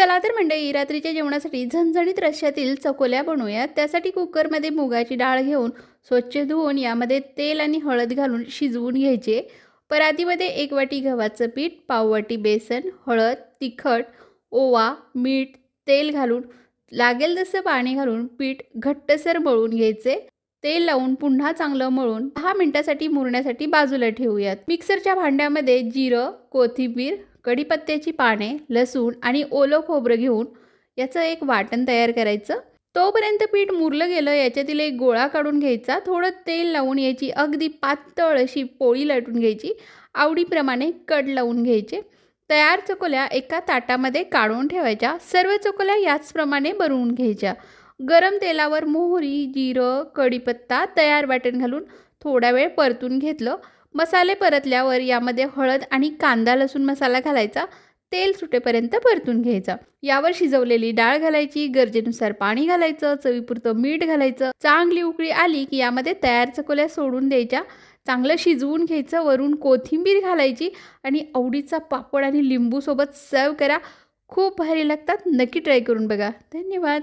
चला तर मंडळी रात्रीच्या जेवणासाठी झणझणीत रश्यातील चकोल्या बनवूयात. त्यासाठी कुकरमध्ये मुगाची डाळ घेऊन स्वच्छ धुवून यामध्ये तेल आणि हळद घालून शिजवून घ्यायचे. परातीमध्ये एक वाटी गव्हाचं पीठ पाववाटी बेसन हळद तिखट ओवा मीठ तेल घालून लागेल तसं पाणी घालून पीठ घट्टसर मळून घ्यायचे. तेल लावून पुन्हा चांगलं मळून दहा मिनिटासाठी मुरण्यासाठी बाजूला ठेवूयात. मिक्सरच्या भांड्यामध्ये जिरं कोथिंबीर कढीपत्त्याची पाने लसूण आणि ओलं खोबरं घेऊन याचं एक वाटण तयार करायचं. तोपर्यंत पीठ मुरलं गेलं याच्यातील एक गोळा काढून घ्यायचा. थोडं तेल लावून याची अगदी पातळ अशी पोळी लाटून घ्यायची. आवडीप्रमाणे कड लावून घ्यायचे. तयार चकोल्या एका ताटामध्ये काढून ठेवायच्या. सर्व चकोल्या याचप्रमाणे बनवून घ्यायच्या. गरम तेलावर मोहरी जिरं कढीपत्ता तयार वाटण घालून थोडा वेळ परतून घेतलं. मसाले परतल्यावर यामध्ये हळद आणि कांदा लसूण मसाला घालायचा तेल सुटेपर्यंत परतून घ्यायचा. यावर शिजवलेली डाळ घालायची गरजेनुसार पाणी घालायचं चवीपुरतं मीठ घालायचं. चांगली उकळी आली की यामध्ये तयार चकोल्या सोडून द्यायच्या. चांगलं शिजवून घ्यायचं वरून कोथिंबीर घालायची आणि आवडीचा पापड आणि लिंबूसोबत सर्व करा. खूप भारी लागतात नक्की ट्राय करून बघा. धन्यवाद.